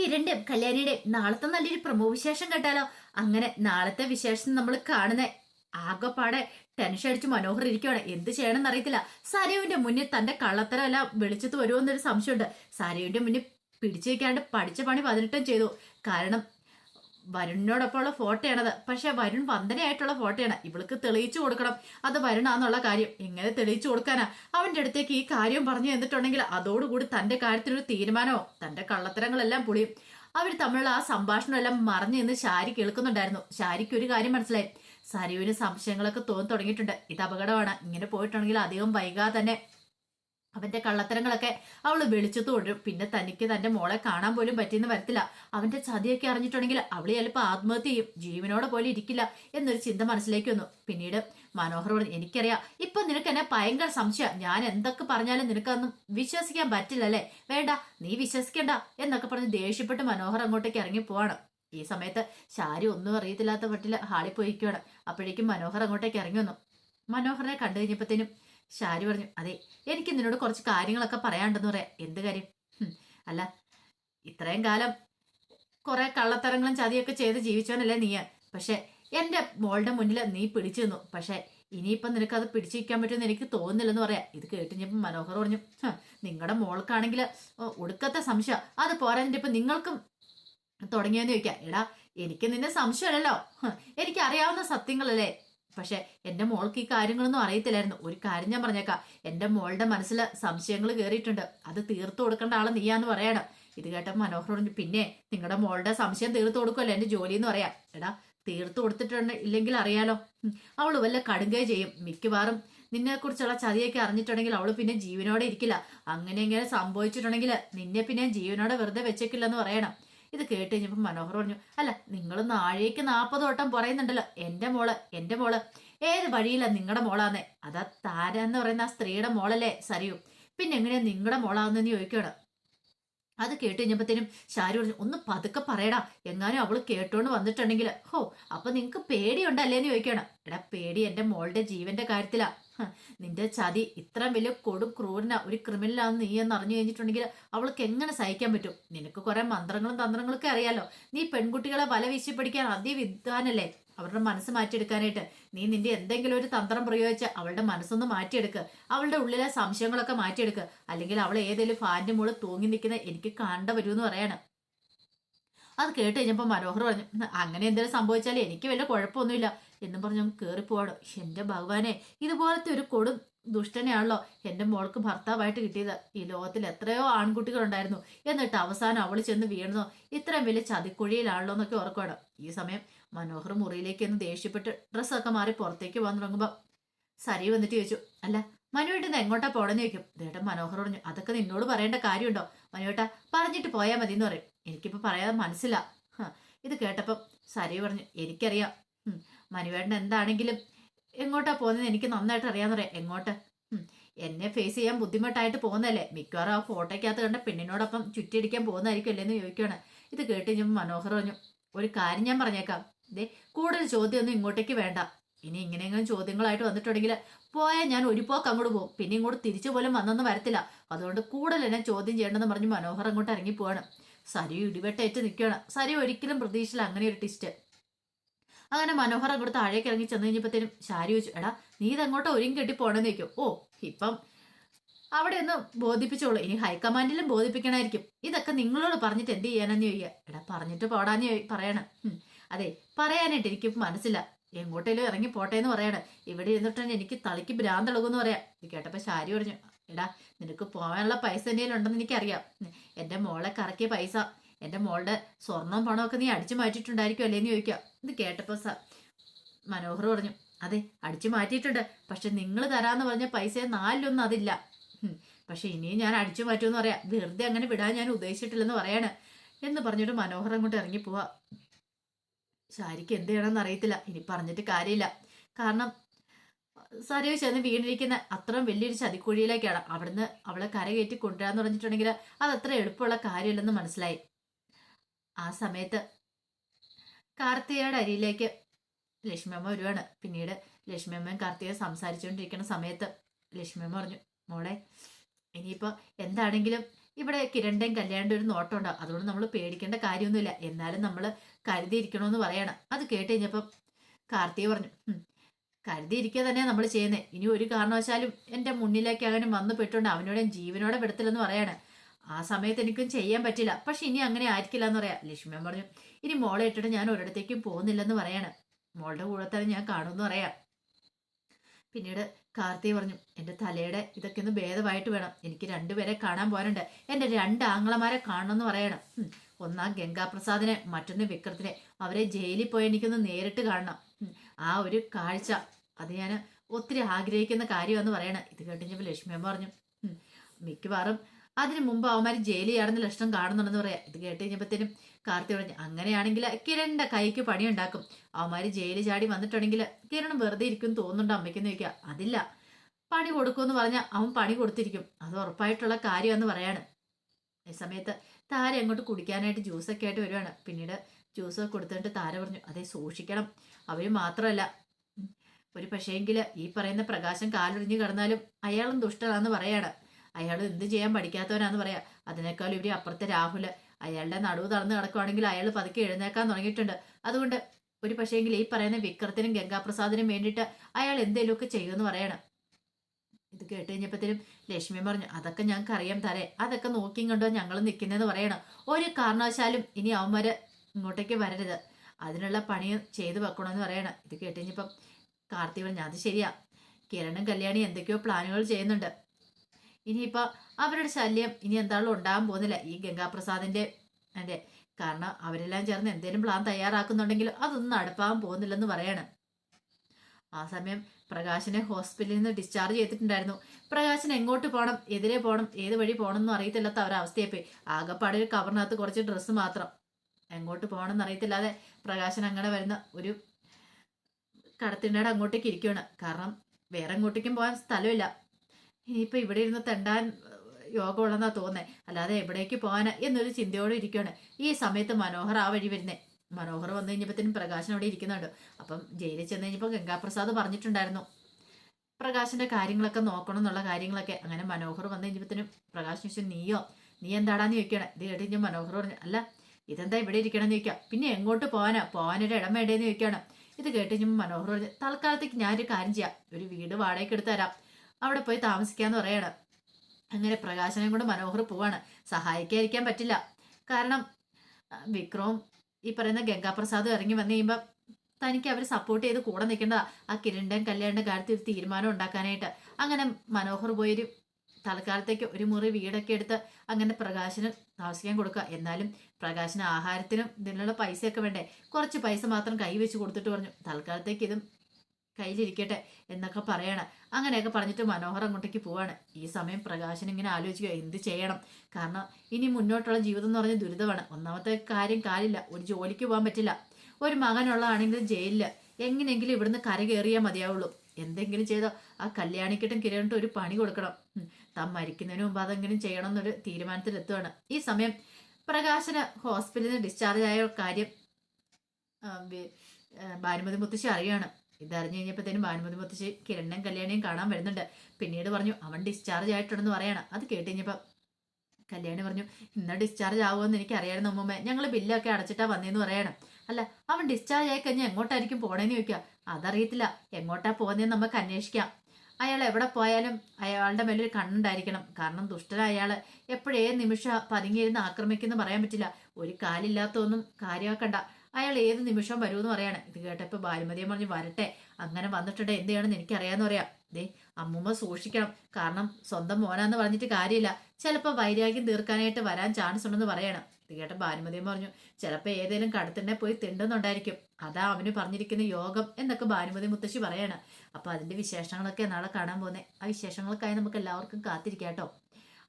കിരണിന്റെ കല്യാണിയുടെ നാളത്തെ നല്ലൊരു പ്രമോ വിശേഷം കേട്ടാലോ? അങ്ങനെ നാളത്തെ വിശേഷം നമ്മൾ കാണുന്ന. ആകെപ്പാടെ ടെൻഷൻ അടിച്ച് മനോഹർ ഇരിക്കുകയാണ് എന്ത് ചെയ്യണമെന്ന് അറിയത്തില്ല. സരയുവിന്റെ മുന്നിൽ തന്റെ കള്ളത്തരം എല്ലാം വെളിച്ചത്ത് വരുമോ എന്നൊരു സംശയമുണ്ട്. സരയുവിന്റെ മുന്നിൽ പിടിച്ചു വെക്കാണ്ട് പഠിച്ച പണി പതിനെട്ടും ചെയ്തു. കാരണം വരുണിനോടൊപ്പമുള്ള ഫോട്ടോയാണത്. പക്ഷെ വരുൺ വന്ദനയായിട്ടുള്ള ഫോട്ടോയാണ്. ഇവൾക്ക് തെളിയിച്ചു കൊടുക്കണം. അത് വരുണാന്നുള്ള കാര്യം. എങ്ങനെ തെളിയിച്ചു കൊടുക്കാനാ? അവന്റെ അടുത്തേക്ക് ഈ കാര്യം പറഞ്ഞു തന്നിട്ടുണ്ടെങ്കിൽ അതോടുകൂടി തന്റെ കാര്യത്തിനൊരു തീരുമാനമോ തന്റെ കള്ളത്തരങ്ങളെല്ലാം പൊളിയും. അവർ തമ്മിലുള്ള ആ സംഭാഷണം എല്ലാം മറഞ്ഞു നിന്ന് ശാരി കേൾക്കുന്നുണ്ടായിരുന്നു. ശാരിക്ക് ഒരു കാര്യം മനസ്സിലായി. സരിയുവിന് സംശയങ്ങളൊക്കെ തോന്നി തുടങ്ങിയിട്ടുണ്ട്. ഇത് അപകടമാണ്. ഇങ്ങനെ പോയിട്ടുണ്ടെങ്കിൽ അധികം വൈകാതെ തന്നെ അവന്റെ കള്ളത്തരങ്ങളൊക്കെ അവൾ വിളിച്ചു തോടും പിന്നെ തനിക്ക് തന്റെ മോളെ കാണാൻ പോലും പറ്റിയെന്ന് വരത്തില്ല. അവന്റെ ചതിയൊക്കെ അറിഞ്ഞിട്ടുണ്ടെങ്കിൽ അവൾ ചിലപ്പോൾ ആത്മഹത്യ ചെയ്യും. ജീവനോടെ പോലെ ഇരിക്കില്ല എന്നൊരു ചിന്ത മനസ്സിലേക്ക് വന്നു. പിന്നീട് മനോഹർ പറഞ്ഞു എനിക്കറിയാം. ഇപ്പൊ നിനക്ക് എന്നെ ഭയങ്കര സംശയം. ഞാൻ എന്തൊക്കെ പറഞ്ഞാലും നിനക്കൊന്നും വിശ്വസിക്കാൻ പറ്റില്ല പറ്റില്ലല്ലേ വേണ്ട നീ വിശ്വസിക്കണ്ട എന്നൊക്കെ പറഞ്ഞ് ദേഷ്യപ്പെട്ട് മനോഹർ അങ്ങോട്ടേക്ക് ഇറങ്ങി പോവാണ്. ഈ സമയത്ത് ശാരി ഒന്നും അറിയത്തില്ലാത്ത വട്ടിൽ ഹാളിൽ പോയിക്കുകയാണ് അപ്പോഴേക്കും മനോഹർ അങ്ങോട്ടേക്ക് ഇറങ്ങി വന്നു. മനോഹറിനെ കണ്ടു കഴിഞ്ഞപ്പോഴത്തേനും ഷാരി പറഞ്ഞു അതെ എനിക്ക് നിന്നോട് കുറച്ച് കാര്യങ്ങളൊക്കെ പറയാണ്ടെന്ന് പറയാം. എന്ത് കാര്യം? അല്ല ഇത്രയും കാലം കുറെ കള്ളത്തരങ്ങളും ചതിയൊക്കെ ചെയ്ത് ജീവിച്ചവനല്ലേ നീ. പക്ഷെ എന്റെ മോളുടെ മുന്നിൽ നീ പിടിച്ചു നിന്നു. പക്ഷെ ഇനിയിപ്പം നിനക്ക് അത് പിടിച്ചു നിൽക്കാൻ പറ്റുമെന്ന് എനിക്ക് തോന്നുന്നില്ലെന്ന് പറയാം. ഇത് കേട്ട് കേട്ടിഞ്ഞപ്പം മനോഹർ പറഞ്ഞു നിങ്ങളുടെ മോൾക്കാണെങ്കിൽ ഒടുക്കത്തെ സംശയം. അത് പോരാഞ്ഞിട്ട് ഇപ്പം നിങ്ങൾക്കും തുടങ്ങിയെന്ന് ചോദിക്കാം. എടാ എനിക്ക് നിന്നെ സംശയമല്ലല്ലോ. എനിക്കറിയാവുന്ന സത്യങ്ങളല്ലേ? പക്ഷെ എന്റെ മോൾക്ക് ഈ കാര്യങ്ങളൊന്നും അറിയത്തില്ലായിരുന്നു. ഒരു കാര്യം ഞാൻ പറഞ്ഞേക്കാം. എന്റെ മോളുടെ മനസ്സിൽ സംശയങ്ങൾ കയറിയിട്ടുണ്ട് അത് തീർത്തു കൊടുക്കേണ്ട ആൾ നീയാന്ന് പറയണം. ഇത് കേട്ട പറഞ്ഞു പിന്നെ നിങ്ങളുടെ മോളുടെ സംശയം തീർത്തു കൊടുക്കുമല്ലോ എന്റെ ജോലി എന്ന് പറയാം. എടാ തീർത്തു കൊടുത്തിട്ടുണ്ട് ഇല്ലെങ്കിൽ അറിയാലോ. അവൾ വല്ല കടുങ്കേ ചെയ്യും. മിക്കവാറും നിന്നെ കുറിച്ചുള്ള ചതിയൊക്കെ അറിഞ്ഞിട്ടുണ്ടെങ്കിൽ അവൾ പിന്നെ ജീവനോടെ ഇരിക്കില്ല. അങ്ങനെ ഇങ്ങനെ സംഭവിച്ചിട്ടുണ്ടെങ്കിൽ നിന്നെ പിന്നെ ജീവനോടെ വെറുതെ വെച്ചേക്കില്ലെന്ന് പറയണം. ഇത് കേട്ട് കഴിഞ്ഞപ്പോൾ മനോഹർ പറഞ്ഞു അല്ല നിങ്ങൾ നാഴേക്ക് നാൽപ്പത് വട്ടം പറയുന്നുണ്ടല്ലോ എന്റെ മോൾ എന്റെ മോൾ. ഏത് വഴിയില്ല നിങ്ങളുടെ മോളാന്നേ? അതാ താര എന്ന് പറയുന്ന ആ സ്ത്രീയുടെ മോളല്ലേ സരിയു. പിന്നെ എങ്ങനെയാ നിങ്ങളുടെ മോളാവുന്നെന്ന് ചോദിക്കുകയാണ് അത് കേട്ട് കഴിഞ്ഞപ്പോഴത്തേനും ഷാരു പറഞ്ഞു ഒന്ന് പതുക്കെ പറയടാ എങ്ങാനും അവൾ കേട്ടോണ്ട് വന്നിട്ടുണ്ടെങ്കിൽ ഹോ അപ്പൊ നിങ്ങക്ക് പേടിയുണ്ടല്ലേന്ന് ചോദിക്കണം എടാ പേടി എന്റെ മോളുടെ ജീവന്റെ കാര്യത്തിലാ. നിന്റെ ചതി ഇത്രയും വലിയ കൊടും ക്രൂരന ഒരു ക്രിമിനലാന്ന് നീ എന്ന് അറിഞ്ഞു കഴിഞ്ഞിട്ടുണ്ടെങ്കിൽ അവൾക്ക് എങ്ങനെ സഹിക്കാൻ പറ്റും? നിനക്ക് കുറെ മന്ത്രങ്ങളും തന്ത്രങ്ങളൊക്കെ അറിയാലോ. നീ പെൺകുട്ടികളെ വല വീശി പിടിക്കാൻ അതിവിദ്വാനല്ലേ അവരുടെ മനസ്സ് മാറ്റിയെടുക്കാനായിട്ട് നീ നിന്റെ എന്തെങ്കിലും ഒരു തന്ത്രം പ്രയോഗിച്ച് അവളുടെ മനസ്സൊന്ന് മാറ്റിയെടുക്ക്. അവളുടെ ഉള്ളിലെ സംശയങ്ങളൊക്കെ മാറ്റിയെടുക്ക്. അല്ലെങ്കിൽ അവൾ ഏതെങ്കിലും ഫാന്റെ മുകളിൽ തൂങ്ങി നിൽക്കുന്ന എനിക്ക് കാണേണ്ട എന്ന് പറയാണ്. അത് കേട്ട് കഴിഞ്ഞപ്പോൾ മനോഹർ പറഞ്ഞു അങ്ങനെ എന്തെങ്കിലും സംഭവിച്ചാൽ എനിക്ക് വലിയ കുഴപ്പമൊന്നുമില്ല. എന്നും പറഞ്ഞു കയറി പോവാണ് എന്റെ ഭഗവാനെ ഇതുപോലത്തെ ഒരു കൊടും ദുഷ്ടനെയാണല്ലോ എന്റെ മോൾക്ക് ഭർത്താവായിട്ട് കിട്ടിയത്. ഈ ലോകത്തിൽ എത്രയോ ആൺകുട്ടികളുണ്ടായിരുന്നു. എന്നിട്ട് അവസാനം അവൾ ചെന്ന് വീണതോ? ഇത്രയും വലിയ ചതിക്കുഴിയിലാണല്ലോ എന്നൊക്കെ ഉറക്കുവാണ് ഈ സമയം മനോഹർ മുറിയിലേക്ക് എന്ന് ദേഷ്യപ്പെട്ട് ഡ്രസ്സൊക്കെ മാറി പുറത്തേക്ക് വന്നു തുടങ്ങുമ്പോൾ സരി വന്നിട്ട് ചോദിച്ചു അല്ല മനുവേട്ടൻ എങ്ങോട്ടാ പോണെന്ന് ചോദിക്കും. ദേട്ടൻ മനോഹർ പറഞ്ഞു അതൊക്കെ നിന്നോട് പറയേണ്ട കാര്യമുണ്ടോ? മനുവേട്ട പറഞ്ഞിട്ട് പോയാൽ മതി എന്ന് പറയും. എനിക്കിപ്പോ പറയാൻ മനസ്സില്ല. ഇത് കേട്ടപ്പം സരി പറഞ്ഞു എനിക്കറിയാം. മനുവേട്ടൻ എന്താണെങ്കിലും എങ്ങോട്ടാ പോകുന്നത് എനിക്ക് നന്നായിട്ട് അറിയാന്ന് പറയാം. എങ്ങോട്ട്? എന്നെ ഫേസ് ചെയ്യാൻ ബുദ്ധിമുട്ടായിട്ട് പോകുന്നല്ലേ മിക്കവാറും ആ ഫോട്ടോയ്ക്കകത്ത് കണ്ട പെണ്ണിനോടൊപ്പം ചുറ്റിയടിക്കാൻ പോകുന്നതായിരിക്കും അല്ലേന്ന് ചോദിക്കുകയാണ് ഇത് കേട്ട് ഞാൻ മനോഹർ പറഞ്ഞു ഒരു കാര്യം ഞാൻ പറഞ്ഞേക്കാം. ദേ കൂടുതൽ ചോദ്യമൊന്നും ഇങ്ങോട്ടേക്ക് വേണ്ട. ഇനി ഇങ്ങനെയെങ്കിലും ചോദ്യങ്ങളായിട്ട് വന്നിട്ടുണ്ടെങ്കിൽ പോയാൽ ഞാൻ ഒരു പോക്ക് അങ്ങോട്ട് പോകും. പിന്നെ ഇങ്ങോട്ട് തിരിച്ചു പോലും വന്നൊന്നും വരത്തില്ല. അതുകൊണ്ട് കൂടുതൽ എന്നെ ചോദ്യം ചെയ്യണമെന്ന് പറഞ്ഞ് മനോഹർ അങ്ങോട്ട് ഇറങ്ങി പോവാണ് സരി ഇടിവെട്ടേറ്റ് നിൽക്കുകയാണ് സരി ഒരിക്കലും പ്രതീക്ഷയിൽ അങ്ങനെ ഒരു ടിസ്റ്റ് അങ്ങനെ മനോഹർ അങ്ങോട്ട് താഴേക്ക് ഇറങ്ങി ചെന്ന് കഴിഞ്ഞപ്പോഴത്തേനും ശാരി ചോദിച്ചു എടാ നീ ഇതങ്ങോട്ട് ഒരുങ്ങി കെട്ടി പോണെന്ന് ഓ ഇപ്പം അവിടെ ഒന്ന് ബോധിപ്പിച്ചോളൂ. ഇനി ഹൈക്കമാൻഡിലും ബോധിപ്പിക്കണമായിരിക്കും. ഇതൊക്കെ നിങ്ങളോട് പറഞ്ഞിട്ട് എന്ത് ചെയ്യാനെന്ന് ചോദിക്കുക. എടാ പറഞ്ഞിട്ട് പോടാന്ന് പറയണം. അതെ പറയാനായിട്ട് എനിക്ക് മനസ്സില്ല. എങ്ങോട്ടേലും ഇറങ്ങി പോട്ടെ എന്ന് പറയാണ്. ഇവിടെ ഇരുന്നിട്ടാണ് എനിക്ക് തളിക്ക് ഭ്രാന്തളകുമെന്ന് പറയാം. ഇത് കേട്ടപ്പോൾ ശാരി പറഞ്ഞു എടാ നിനക്ക് പോകാനുള്ള പൈസ എന്തെങ്കിലും ഉണ്ടെന്ന് എനിക്കറിയാം. എന്റെ മോളെ കറക്കിയ പൈസ. എന്റെ മോളുടെ സ്വർണം പണമൊക്കെ നീ അടിച്ചു മാറ്റിയിട്ടുണ്ടായിരിക്കും അല്ലേന്ന് ചോദിക്കുക. ഇത് കേട്ടപ്പോൾ സ മനോഹർ പറഞ്ഞു അതെ അടിച്ചു മാറ്റിയിട്ടുണ്ട്. പക്ഷെ നിങ്ങൾ തരാമെന്ന് പറഞ്ഞ പൈസ നാലിലൊന്നും അതില്ല. പക്ഷെ ഇനിയും ഞാൻ അടിച്ചു മാറ്റുമെന്ന് പറയാം. വെറുതെ അങ്ങനെ വിടാൻ ഞാൻ ഉദ്ദേശിച്ചിട്ടില്ലെന്ന് പറയാണ് എന്ന് പറഞ്ഞിട്ട് മനോഹർ അങ്ങോട്ട് ഇറങ്ങിപ്പോവാ ശാരിക്ക് എന്ത് ചെയ്യണമെന്ന് അറിയത്തില്ല. ഇനി പറഞ്ഞിട്ട് കാര്യമില്ല. കാരണം സരയു ചെന്ന് വീണിരിക്കുന്ന അത്രയും വലിയൊരു ചതിക്കുഴിയിലേക്കാണ്. അവിടുന്ന് അവളെ കരകയറ്റി കൊണ്ടുവരാന്ന് പറഞ്ഞിട്ടുണ്ടെങ്കിൽ അത് അത്ര എളുപ്പമുള്ള കാര്യമില്ലെന്ന് മനസ്സിലായി. ആ സമയത്ത് കാർത്തികയുടെ അരിയിലേക്ക് ലക്ഷ്മിയമ്മ വരുവാണ്. പിന്നീട് ലക്ഷ്മിയമ്മയും കാർത്തികയും സംസാരിച്ചുകൊണ്ടിരിക്കുന്ന സമയത്ത് ലക്ഷ്മിയമ്മ പറഞ്ഞു മോളെ ഇനിയിപ്പോൾ എന്താണെങ്കിലും ഇവിടെ കിരണ്ടയും കല്യാണിന്റെ ഒരു നോട്ടം ഉണ്ടാവും അതുകൊണ്ട് നമ്മൾ പേടിക്കേണ്ട കാര്യമൊന്നുമില്ല. എന്നാലും നമ്മൾ കരുതിയിരിക്കണമെന്ന് പറയണം. അത് കേട്ട് കഴിഞ്ഞപ്പം കാർത്തിക പറഞ്ഞു "ഉം, കരുതിയിരിക്കുക തന്നെ നമ്മൾ ചെയ്യുന്നത് ഇനി ഒരു കാരണവശാലും എന്റെ മുന്നിലേക്ക് അങ്ങനെ വന്നു പെട്ടുകൊണ്ട് അവനോട് ജീവനോടെ പെടുത്തില്ലെന്ന് പറയാണ്. ആ സമയത്ത് എനിക്കും ചെയ്യാൻ പറ്റില്ല. പക്ഷെ ഇനി അങ്ങനെ ആയിരിക്കില്ല എന്ന് പറയാം. ലക്ഷ്മിയൻ പറഞ്ഞു ഇനി മോളെ ഇട്ടിട്ട് ഞാൻ ഒരിടത്തേക്കും പോകുന്നില്ലെന്ന് പറയാണ്. മോളുടെ കൂടെ തന്നെ ഞാൻ കാണുമെന്ന് പറയാം. പിന്നീട് കാർത്തി പറഞ്ഞു എന്റെ തലയുടെ ഇതൊക്കെ ഒന്ന് ഭേദമായിട്ട് വേണം. എനിക്ക് രണ്ടുപേരെ കാണാൻ പോകാനുണ്ട്. എന്റെ രണ്ട് ആങ്ങളമാരെ കാണണമെന്ന് പറയണം. ഒന്നാം ഗംഗാപ്രസാദിനെ മറ്റൊന്ന് വിക്രത്തിനെ. അവരെ ജയിലിൽ പോയി എനിക്കൊന്ന് നേരിട്ട് കാണണം. ആ ഒരു കാഴ്ച അത് ഞാൻ ഒത്തിരി ആഗ്രഹിക്കുന്ന കാര്യമെന്ന് പറയണം. ഇത് കേട്ടിഞ്ഞപ്പോൾ ലക്ഷ്മിയമ്മ പറഞ്ഞു "ഉം, മിക്കവാറും അതിനു മുമ്പ് അവന്മാർ ജയിലിൽ ചാടുന്ന ലക്ഷണം കാണുന്നുണ്ടെന്ന് പറയാം. ഇത് കേട്ട് കഴിഞ്ഞപ്പോഴത്തേനും കാർത്തി പറഞ്ഞു അങ്ങനെയാണെങ്കിൽ കിരണിന്റെ കൈക്ക് പണിയുണ്ടാക്കും. അവന്മാർ ജയിലിൽ ചാടി വന്നിട്ടുണ്ടെങ്കിൽ കിരൺ വെറുതെ ഇരിക്കും തോന്നുന്നുണ്ട് അമ്മയ്ക്കെന്ന് ചോദിക്കുക അതില്ല. പണി കൊടുക്കുമെന്ന് പറഞ്ഞാൽ അവൻ പണി കൊടുത്തിരിക്കും. അത് ഉറപ്പായിട്ടുള്ള കാര്യമെന്ന് പറയാണ്. ഈ സമയത്ത് താര അങ്ങോട്ട് കുടിക്കാനായിട്ട് ജ്യൂസൊക്കെ ആയിട്ട് വരുവാണ്. പിന്നീട് ജ്യൂസ് കൊടുത്തിട്ട് താര പറഞ്ഞു അതെ സൂക്ഷിക്കണം. അവർ മാത്രമല്ല. ഒരു പക്ഷേങ്കിൽ ഈ പറയുന്ന പ്രകാശം കാലൊടിഞ്ഞ് കിടന്നാലും അയാളും ദുഷ്ടനാന്ന് പറയാണ്. അയാൾ എന്ത് ചെയ്യാൻ പഠിക്കാത്തവനാന്ന് പറയാം. അതിനേക്കാൾ ഇവിടെ അപ്പുറത്തെ രാഹുൽ അയാളുടെ നടുവ് തളർന്ന് കിടക്കുവാണെങ്കിൽ അയാൾ പതുക്കെ എഴുന്നേക്കാൻ തുടങ്ങിയിട്ടുണ്ട്. അതുകൊണ്ട് ഒരു പക്ഷേങ്കിൽ ഈ പറയുന്ന വിക്രത്തിനും ഗംഗാപ്രസാദിനും വേണ്ടിയിട്ട് അയാൾ എന്തെങ്കിലുമൊക്കെ ചെയ്യുമെന്ന് പറയണം. ഇത് കേട്ട് കഴിഞ്ഞപ്പോഴത്തേനും ലക്ഷ്മി പറഞ്ഞു അതൊക്കെ ഞങ്ങൾക്ക് അറിയാം തരേ. അതൊക്കെ നോക്കിയും കണ്ടോ ഞങ്ങൾ നിൽക്കുന്നതെന്ന് പറയണം. ഒരു കാരണവശാലും ഇനി അവന്മാര് ഇങ്ങോട്ടേക്ക് വരരുത്. അതിനുള്ള പണി ചെയ്തു വെക്കണമെന്ന് പറയണം. ഇത് കേട്ട് കഴിഞ്ഞപ്പം കാർത്തി പറഞ്ഞു അത് ശരിയാ. കിരണും കല്യാണി എന്തൊക്കെയോ പ്ലാനുകൾ ചെയ്യുന്നുണ്ട്. ഇനിയിപ്പോൾ അവരുടെ ശല്യം ഇനി എന്താണല്ലോ ഉണ്ടാകാൻ പോകുന്നില്ല. ഈ ഗംഗാപ്രസാദിന്റെ അതെ കാരണം അവരെല്ലാം ചേർന്ന് എന്തെങ്കിലും പ്ലാൻ തയ്യാറാക്കുന്നുണ്ടെങ്കിൽ അതൊന്നും നടപ്പാകാൻ പോകുന്നില്ലെന്ന് പറയാണ്. ആ സമയം പ്രകാശിനെ ഹോസ്പിറ്റലിൽ നിന്ന് ഡിസ്ചാർജ് ചെയ്തിട്ടുണ്ടായിരുന്നു. പ്രകാശിന് എങ്ങോട്ട് പോകണം എതിരെ പോകണം ഏത് വഴി പോകണം എന്നും അറിയത്തില്ലാത്ത ഒരവസ്ഥയെ പോയി ആകെപ്പാടെ ഒരു കവറിനകത്ത് കുറച്ച് ഡ്രസ്സ് മാത്രം. എങ്ങോട്ട് പോകണമെന്ന് എന്നറിയത്തില്ലാതെ പ്രകാശൻ അങ്ങനെ വരുന്ന ഒരു കടത്തിണ്ടയുടെ അങ്ങോട്ടേക്ക് ഇരിക്കുകയാണ്. കാരണം വേറെ എങ്ങോട്ടേക്കും പോകാൻ സ്ഥലമില്ല. ഇനിയിപ്പോൾ ഇവിടെ ഇരുന്ന് തെണ്ടാൻ യോഗമുള്ളതെന്നാ തോന്നേ. അല്ലാതെ എവിടേക്ക് പോകാനാ എന്നൊരു ചിന്തയോടെ ഇരിക്കുകയാണ് ഈ സമയത്ത് മനോഹർ ആ വഴി വരുന്നേ. മനോഹർ വന്നു കഴിഞ്ഞപ്പോഴത്തേനും പ്രകാശൻ അവിടെ ഇരിക്കുന്നുണ്ട്. അപ്പം ജയിലിൽ ചെന്ന് കഴിഞ്ഞപ്പോൾ ഗംഗാപ്രസാദ് പറഞ്ഞിട്ടുണ്ടായിരുന്നു. പ്രകാശിന്റെ കാര്യങ്ങളൊക്കെ നോക്കണം എന്നുള്ള കാര്യങ്ങളൊക്കെ. അങ്ങനെ മനോഹർ വന്നു കഴിഞ്ഞപ്പോഴത്തേനും പ്രകാശ് ചോദിച്ചു നീയോ? നീ എന്താടാന്ന് ചോദിക്കണം ഇത് കേട്ട് മനോഹർ പറഞ്ഞു അല്ല ഇതെന്താ ഇവിടെ ഇരിക്കണമെന്ന് ചോദിക്കാം. പിന്നെ എങ്ങോട്ട് പോകാനാ? പോകാനൊരു ഇടം വേണ്ടേന്ന് ചോദിക്കണം ഇത് കേട്ട് മനോഹർ പറഞ്ഞു തൽക്കാലത്തേക്ക് ഞാനൊരു കാര്യം ചെയ്യാം. ഒരു വീട് വാടകയ്ക്ക് എടുത്തു തരാം. അവിടെ പോയി താമസിക്കാന്ന് പറയണം. അങ്ങനെ പ്രകാശനം കൊണ്ട് മനോഹർ പോവാണ്. സഹായിക്കാതിരിക്കാൻ പറ്റില്ല. കാരണം വിക്രവും ഈ പറയുന്ന ഗംഗാപ്രസാദും ഇറങ്ങി വന്നു കഴിയുമ്പോൾ തനിക്ക് അവർ സപ്പോർട്ട് ചെയ്ത് കൂടെ നിൽക്കേണ്ട ആ കിരണ്ടൻ കല്യാണിന്റെ കാര്യത്തിൽ ഒരു തീരുമാനം ഉണ്ടാക്കാനായിട്ട്. അങ്ങനെ മനോഹർ പോയൊരു തൽക്കാലത്തേക്ക് ഒരു മുറി വീടൊക്കെ എടുത്ത് അങ്ങനെ പ്രകാശന് താമസിക്കാൻ കൊടുക്കുക. എന്നാലും പ്രകാശന് ആഹാരത്തിനും ഇതിനുള്ള പൈസയൊക്കെ വേണ്ടേ? കുറച്ച് പൈസ മാത്രം കൈ വെച്ച് കൊടുത്തിട്ട് പറഞ്ഞു. തൽക്കാലത്തേക്ക് ഇതും കയ്യിലിരിക്കട്ടെ എന്നൊക്കെ പറയണം. അങ്ങനെയൊക്കെ പറഞ്ഞിട്ട് മനോഹർ അങ്ങോട്ടേക്ക് പോവാണ്. ഈ സമയം പ്രകാശൻ ഇങ്ങനെ ആലോചിക്കുക എന്ത് ചെയ്യണം? കാരണം ഇനി മുന്നോട്ടുള്ള ജീവിതം എന്ന് പറഞ്ഞ ദുരിതമാണ്. ഒന്നാമത്തെ കാര്യം കാലില്ല ഒരു ജോലിക്ക് പോകാൻ പറ്റില്ല ഒരു മകനുള്ളതാണെങ്കിൽ ജയിലിൽ എങ്ങനെയെങ്കിലും ഇവിടുന്ന് കര കയറിയാൽ മതിയാവുള്ളൂ. എന്തെങ്കിലും ചെയ്തോ ആ കല്യാണിക്കിട്ടും കിരണിട്ടും ഒരു പണി കൊടുക്കണം. താൻ മരിക്കുന്നതിന് മുമ്പ് അതെങ്കിലും ചെയ്യണം എന്നൊരു തീരുമാനത്തിലെത്തുകയാണ് ഈ സമയം പ്രകാശന് ഹോസ്പിറ്റലിൽ നിന്ന് ഡിസ്ചാർജ് ആയ കാര്യം ഭാനുമതി മുത്തശ്ശി അറിയാണ്. ഇതറിഞ്ഞു കഴിഞ്ഞപ്പോഴത്തേനും ഭാനുമതി മുത്തശ്ശി കിരണ്ണും കല്യാണിയും കാണാൻ വരുന്നുണ്ട്. പിന്നീട് പറഞ്ഞു അവൻ ഡിസ്ചാർജ് ആയിട്ടുണ്ടെന്ന് പറയണം. അത് കേട്ട് കല്യാണി പറഞ്ഞു ഇന്ന് ഡിസ്ചാർജ് ആവുമെന്ന് എനിക്ക് അറിയായിരുന്നു അമ്മൂമ്മ. ഞങ്ങൾ ബില്ലൊക്കെ അടച്ചിട്ടാ വന്നേന്ന് പറയണം. അല്ല അവൻ ഡിസ്ചാർജ് ആയി കഴിഞ്ഞാൽ എങ്ങോട്ടായിരിക്കും പോണേന്ന് ചോദിക്കുക. അതറിയത്തില്ല. എങ്ങോട്ടാ പോകുന്നതെന്ന് നമുക്ക് അന്വേഷിക്കാം. അയാൾ എവിടെ പോയാലും അയാളുടെ മേലൊരു കണ്ണുണ്ടായിരിക്കണം. കാരണം ദുഷ്ടനായ അയാൾ എപ്പോഴേ നിമിഷം പതുങ്ങിയിരുന്ന് ആക്രമിക്കുന്നു പറയാൻ പറ്റില്ല. ഒരു കാലില്ലാത്തൊന്നും കാര്യമാക്കണ്ട. അയാൾ ഏത് നിമിഷവും വരുമെന്ന് പറയാണ്. ഇത് കേട്ടപ്പോൾ ഭാരമതിയെ പറഞ്ഞ് വരട്ടെ. അങ്ങനെ വന്നിട്ടുണ്ട്. എന്ത് ചെയ്യണമെന്ന് എനിക്കറിയാന്ന് പറയാം. ദേ അമ്മൂമ്മ സൂക്ഷിക്കണം. കാരണം സ്വന്തം മോനാന്ന് പറഞ്ഞിട്ട് കാര്യമില്ല. ചിലപ്പോൾ വൈരാഗ്യം തീർക്കാനായിട്ട് വരാൻ ചാൻസ് ഉണ്ടെന്ന് പറയണം. ഇത് കേട്ട ഭാനുമതിയും പറഞ്ഞു ചിലപ്പോൾ ഏതെങ്കിലും കടത്തിനെ പോയി തിണ്ടുന്നുണ്ടായിരിക്കും അതാ അവന് പറഞ്ഞിരിക്കുന്ന യോഗം എന്നൊക്കെ ഭാനുമതി മുത്തശ്ശി പറയാണ്. അപ്പോൾ അതിന്റെ വിശേഷങ്ങളൊക്കെ നാളെ കാണാൻ പോകുന്നത് ആ വിശേഷങ്ങൾക്കായി നമുക്ക് എല്ലാവർക്കും കാത്തിരിക്കാം കേട്ടോ.